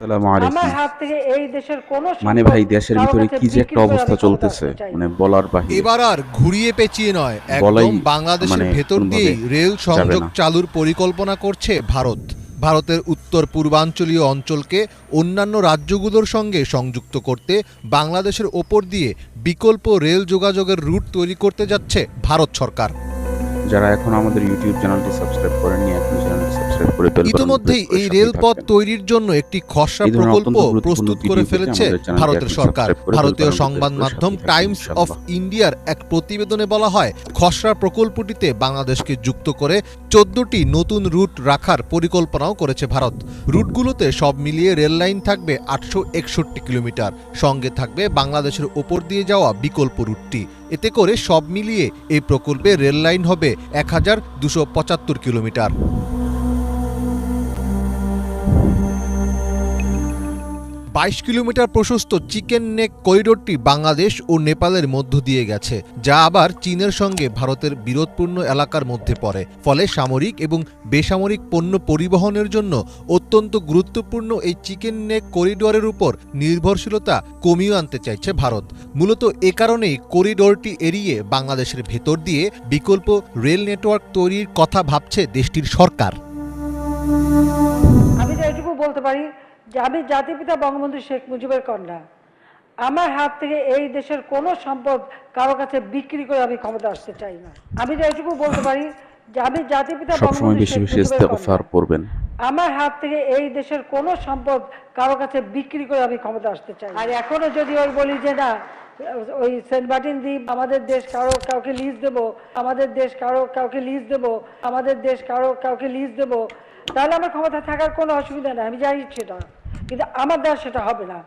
আসসালামু আমার হাত থেকে এই দেশের কোনো মানে ভাই দেশের ভিতরে কি যে একটা অবস্থা চলতেছে? আসতে চাই না। মানে বলার বাহিরে। এবার আর ঘুরিয়ে পেঁচিয়ে নয় একদম বাংলাদেশের মানে ভেতর কোনোভাবে রেল সংযোগ চালুর পরিকল্পনা করছে ভারত। ভারতের উত্তর পূর্বাঞ্চলীয় অঞ্চলকে অন্যান্য রাজ্যগুলোর সঙ্গে সংযুক্ত করতে বাংলাদেশের ওপর দিয়ে বিকল্প রেল যোগাযোগের রুট তৈরি করতে যাচ্ছে ভারত সরকার। যারা এখন আমাদের ইউটিউব চ্যানেলটি সাবস্ক্রাইব করেননি এখন চ্যানেলটি করে ইতিমধ্যেই এই রেলপথ তৈরির জন্য একটি খসড়া প্রকল্প প্রস্তুত করে ফেলেছে ভারতের সরকার। ভারতীয় সংবাদ মাধ্যম টাইমস অফ ইন্ডিয়ার এক প্রতিবেদনে বলা হয় খসড়া প্রকল্পটিতে বাংলাদেশকে যুক্ত করে চোদ্দটি নতুন রুট রাখার পরিকল্পনাও করেছে ভারত। রুটগুলোতে সব মিলিয়ে রেল লাইন থাকবে আটশো একষট্টি কিলোমিটার। সঙ্গে থাকবে বাংলাদেশের ওপর দিয়ে যাওয়া বিকল্প রুটটি। এতে করে সব মিলিয়ে এই প্রকল্পে রেল লাইন হবে এক হাজার দুশো পঁচাত্তর কিলোমিটার। বাইশ কিলোমিটার প্রশস্ত চিকেন নেক করিডোরটি বাংলাদেশ ও নেপালের মধ্য দিয়ে গেছে, যা আবার চীনের সঙ্গে ভারতের বিরোধপূর্ণ এলাকার মধ্যে পড়ে। ফলে সামরিক এবং বেসামরিক পণ্য পরিবহনের জন্য অত্যন্ত গুরুত্বপূর্ণ এই চিকেন নেক করিডোরের উপর নির্ভরশীলতা কমিয়ে আনতে চাইছে ভারত। মূলত এ কারণেই করিডোরটি এড়িয়ে বাংলাদেশের ভেতর দিয়ে বিকল্প রেল নেটওয়ার্ক তৈরির কথা ভাবছে দেশটির সরকার। আমি বলতে পারি যে আমি জাতিপিতা বঙ্গবন্ধু শেখ মুজিবের কন্যা আমার হাত থেকে এই দেশের কোনো সম্পদ কারও কাছে বিক্রি করে আমি ক্ষমতা আসতে চাই না আমি যেটুকু বলতে পারি যে আমি জাতিপিতা পিতা বঙ্গবন্ধু শেখ মুজিবের। পড়বেন আমার হাত থেকে এই দেশের কোনো সম্পদ কারও কাছে বিক্রি করে আমি ক্ষমতা আসতে চাই আর এখনও যদি ওই বলি যে না, ওই সেন্ট মার্টিন দ্বীপ আমাদের দেশ কারও, কাউকে লিজ দেব, আমাদের দেশ কারও, কাউকে লিজ দেব, আমাদের দেশ কারও, কাউকে লিজ দেব, তাহলে আমার ক্ষমতা থাকার কোনো অসুবিধা নেই, আমি যাই সেটা। কিন্তু আমার দ্বারা সেটা হবে না।